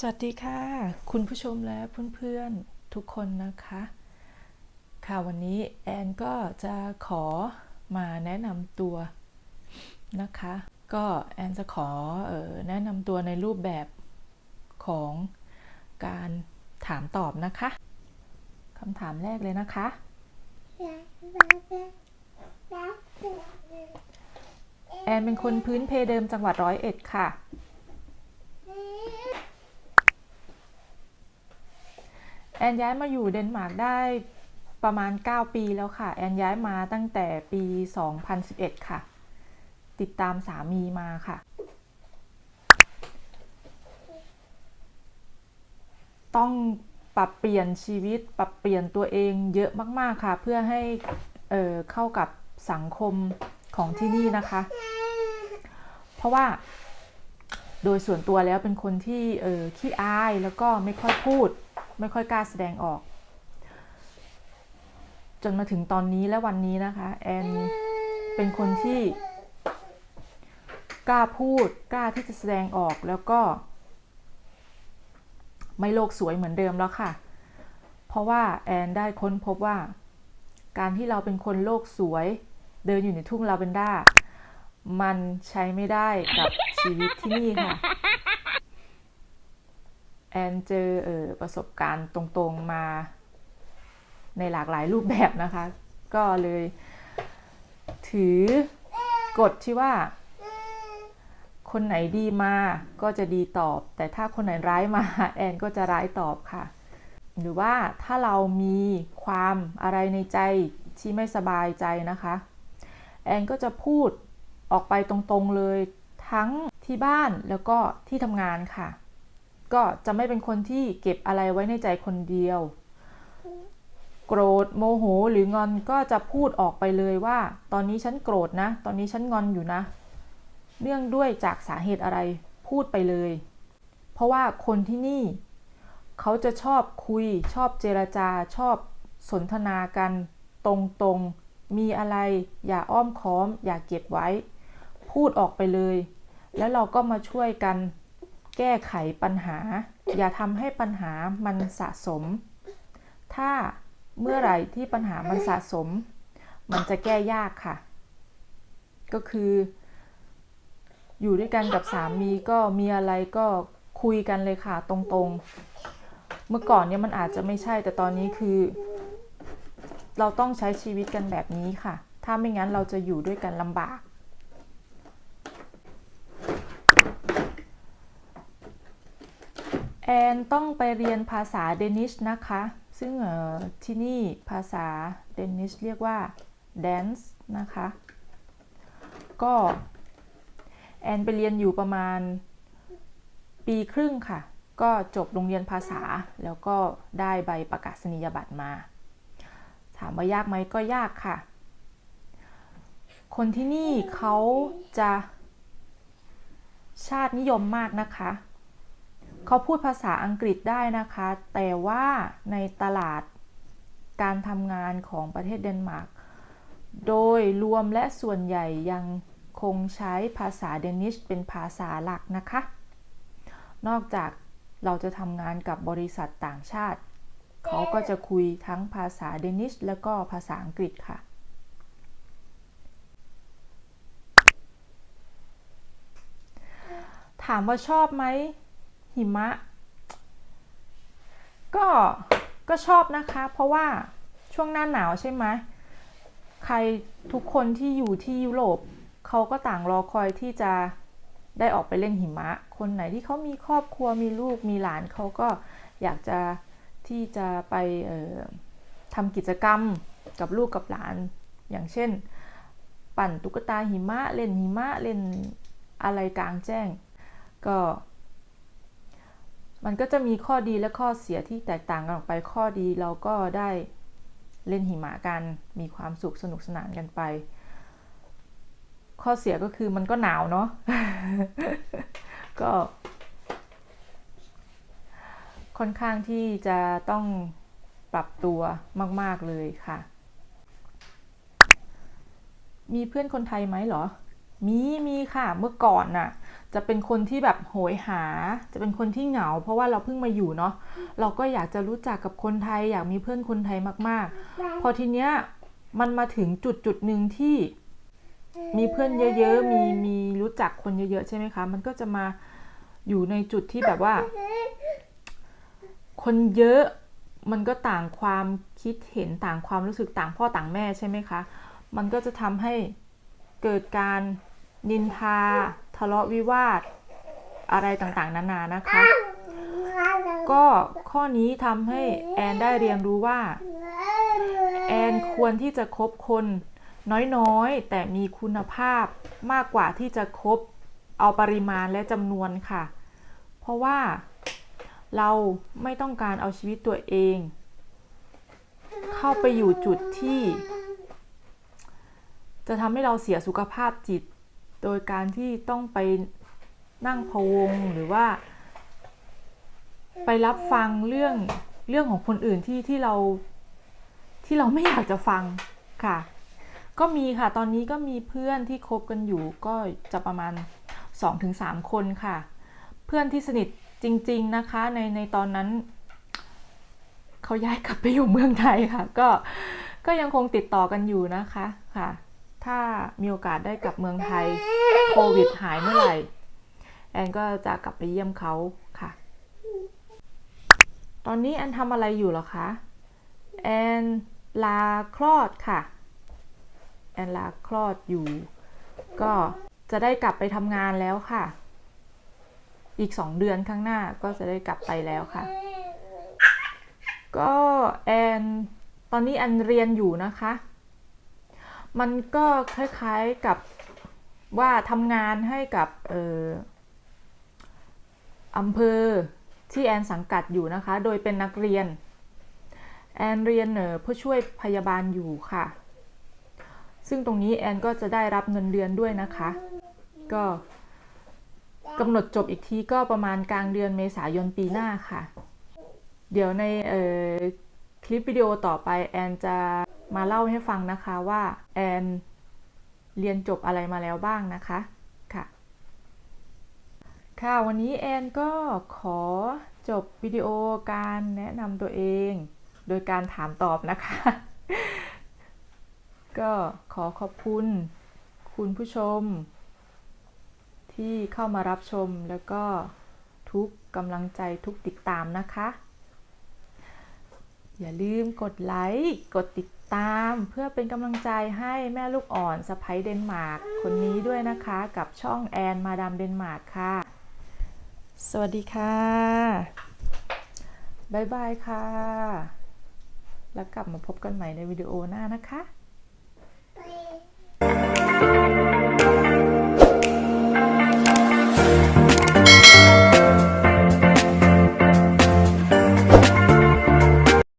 สวัสดีค่ะ คุณผู้ชมและเพื่อนๆทุกคนนะคะ ค่ะวันนี้แอนก็จะขอมาแนะนำตัวนะคะ ก็แอนจะขอออแนะนำตัวในรูปแบบของการถามตอบนะคะคำถามแรกเลยนะคะ แอนเป็นคนพื้นเพเดิมจังหวัดร้อยเอ็ดค่ะ อนย้ายมาอยู่เดนมาร์กได้ประมาณ 9 ปีแล้วค่ะ แอนย้ายมาตั้งแต่ปี 2011 ค่ะ ติดตามสามีมาค่ะ ต้องปรับเปลี่ยนชีวิตปรับเปลี่ยนตัวเองเยอะมากๆค่ะ เพื่อให้เเข้ากับสังคมของที่นี่นะคะ เพราะว่าโดยส่วนตัวแล้วเป็นคนที่ขี้อายแล้วก็ไม่ค่อยพูด ไม่ค่อยกล้าแสดงออก จนมาถึงตอนนี้และวันนี้นะคะ แอนเป็นคนที่ กล้าพูดกล้าที่จะแสดงออกแล้วก็ ไม่โลกสวยเหมือนเดิมแล้วค่ะ เพราะว่าแอนได้ค้นพบว่า การที่เราเป็นคนโลกสวย เดินอยู่ในทุ่งลาเวนด้ามันใช้ไม่ได้กับชีวิตที่นี่ค่ะ แอนเจอเออประสบการณ์ตรงๆมาในหลากหลายรูปแบบนะคะ ก็เลย ถือกฎที่ว่า คนไหนดีมาก็จะดีตอบ แต่ถ้าคนไหนร้ายมาแอนก็จะร้ายตอบค่ะ หรือว่าถ้าเรามีความอะไรในใจที่ไม่สบายใจนะคะ แอนก็จะพูดออกไปตรงๆเลยทั้งที่บ้านแล้วก็ที่ทำงานค่ะ ก็จะไม่เป็นคนที่เก็บอะไรไว้ในใจคนเดียว โกรธโมโหหรืองอนก็จะพูดออกไปเลยว่า ตอนนี้ฉันโกรธนะ ตอนนี้ฉันงอนอยู่นะ เนื่องด้วยจากสาเหตุอะไรพูดไปเลย เพราะว่าคนที่นี่ เขาจะชอบคุย ชอบเจรจา ชอบสนทนากัน ตรงๆ มีอะไร อย่าอ้อมค้อม อย่าเก็บไว้ พูดออกไปเลย แล้วเราก็มาช่วยกัน แก้ไขปัญหา อย่าทำให้ปัญหามันสะสม ถ้าเมื่อไหร่ที่ปัญหามันสะสม มันจะแก้ยากค่ะ ก็คือ อยู่ด้วยกันกับสามีก็มีอะไรก็คุยกันเลยค่ะตรงๆ เมื่อก่อนเนี่ยมันอาจจะไม่ใช่แต่ตอนนี้คือ เราต้องใช้ชีวิตกันแบบนี้ค่ะ ถ้าไม่งั้นเราจะอยู่ด้วยกันลำบาก แอนต้องไปเรียนภาษาเดนิชนะคะ ซึ่งที่นี่ภาษาเดนิชเรียกว่า dance นะคะ ก็แอนไปเรียนอยู่ประมาณปีครึ่งค่ะ ก็จบโรงเรียนภาษาแล้วก็ได้ใบประกาศนียบัตรมา ถามว่ายากไหมก็ยากค่ะ คนที่นี่เขาจะชาตินิยมมากนะคะ เขาพูดภาษาอังกฤษได้นะคะ แต่ว่าในตลาดการทำงานของประเทศเดนมาร์ก โดยรวมและส่วนใหญ่ยังคงใช้ภาษาเดนิชเป็นภาษาหลักนะคะ นอกจากเราจะทำงานกับบริษัทต่างชาติ เขาก็จะคุยทั้งภาษาเดนิชและก็ภาษาอังกฤษค่ะ ถามว่าชอบไหม หิมะ ก็ก็ชอบนะคะ เพราะว่าช่วงหน้าหนาวใช่ไหมใครทุกคนที่อยู่ที่ยุโรปเขาก็ต่างรอคอยที่จะได้ออกไปเล่นหิมะ คนไหนที่เขามีครอบครัวมีลูกมีหลานเขาก็อยากจะที่จะไปทำกิจกรรมกับลูกกับหลาน อย่างเช่น ปั่นตุ๊กตาหิมะเล่นหิมะเล่นอะไรกลางแจ้ง ก็ มันก็จะมีข้อดีและข้อเสียที่แตกต่างกันออกไปข้อดีเราก็ได้เล่นหิมะกัน มีความสุขสนุกสนานกันไป ข้อเสียก็คือมันก็หนาวเนาะก็ค่อนข้างที่จะต้องปรับตัวมาก ๆ เลยค่ะ มีเพื่อนคนไทยไหมเหรอ มี มีค่ะ เมื่อก่อนน่ะ จะเป็นคนที่แบบโหยหา จะเป็นคนที่เหงา เพราะว่าเราเพิ่งมาอยู่เนาะเราก็อยากจะรู้จักกับคนไทย อยากมีเพื่อนคนไทยมาก ๆ พอทีเนี้ยมันมาถึงจุดจุดหนึ่งที่มีเพื่อนเยอะๆ มีมีรู้จักคนเยอะๆ ใช่ไหมคะ มันก็จะมาอยู่ในจุดที่แบบว่า คนเยอะมันก็ต่างความคิดเห็นต่างความรู้สึกต่างพ่อต่างแม่ใช่ไหมคะ มันก็จะทำให้เกิดการนินทา ทะเลาะวิวาทอะไรต่างๆ นานานะคะ ก็ข้อนี้ทำให้แอนได้เรียนรู้ว่า แอนควรที่จะคบคนน้อยๆ แต่มีคุณภาพมากกว่าที่จะคบเอาปริมาณและจำนวนค่ะ เพราะว่าเราไม่ต้องการเอาชีวิตตัวเอง เข้าไปอยู่จุดที่ จะทำให้เราเสียสุขภาพจิต โดยการที่ต้องไปนั่งพะวงหรือว่า ไปรับฟังเรื่องเรื่องของคนอื่นที่ที่เราที่เราไม่อยากจะฟังค่ะ ก็มีค่ะตอนนี้ก็มีเพื่อนที่คบกันอยู่ก็จะประมาณ 2-3 คนค่ะ เพื่อนที่สนิทจริง ๆนะคะในในตอนนั้นเขาย้ายกลับไปอยู่เมืองไทยค่ะ ก็ก็ยังคงติดต่อกันอยู่นะคะค่ะ ถ้ามีโอกาสได้กลับเมืองไทยโควิดหายเมื่อไหร่ แอนก็จะกลับไปเยี่ยมเขาค่ะ ตอนนี้แอนทำอะไรอยู่หรอคะ แอนลาคลอดค่ะ แอนลาคลอดอยู่ ก็จะได้กลับไปทำงานแล้วค่ะ อีกสองเดือนข้างหน้าก็จะได้กลับไปแล้วค่ะ ก็แอนตอนนี้แอนเรียนอยู่นะคะ มันก็คล้ายๆกับว่าทำงานให้กับเอ่ออำเภอที่แอนสังกัดอยู่นะคะ โดยเป็นนักเรียน แอนเรียนเอ่อผู้ช่วยพยาบาลอยู่ค่ะ ซึ่งตรงนี้แอนก็จะได้รับเงินเดือนด้วยนะคะ ก็กำหนดจบอีกทีก็ประมาณกลางเดือนเมษายนปีหน้าค่ะ เดี๋ยวในคลิปวิดีโอต่อไปแอนจะ มาเล่าให้ฟังนะคะว่าแอนเรียนจบอะไรมาแล้วบ้างนะคะค่ะค่ะวันนี้แอนก็ขอจบวิดีโอการแนะนำตัวเอง โดยการถามตอบนะคะ ก็ขอขอบคุณคุณผู้ชม ที่เข้ามารับชมแล้วก็ทุกกำลังใจทุกติดตามนะคะ อย่าลืมกดไลค์ กดติดตามเพื่อเป็นกำลังใจให้แม่ลูกอ่อนสะพ้ยเดนมาร์กคนนี้ด้วยนะคะ กับช่องแอนมาดามเดนมาร์กค่ะ สวัสดีค่ะ บ๊ายบายค่ะ แล้วกลับมาพบกันใหม่ในวิดีโอหน้านะคะ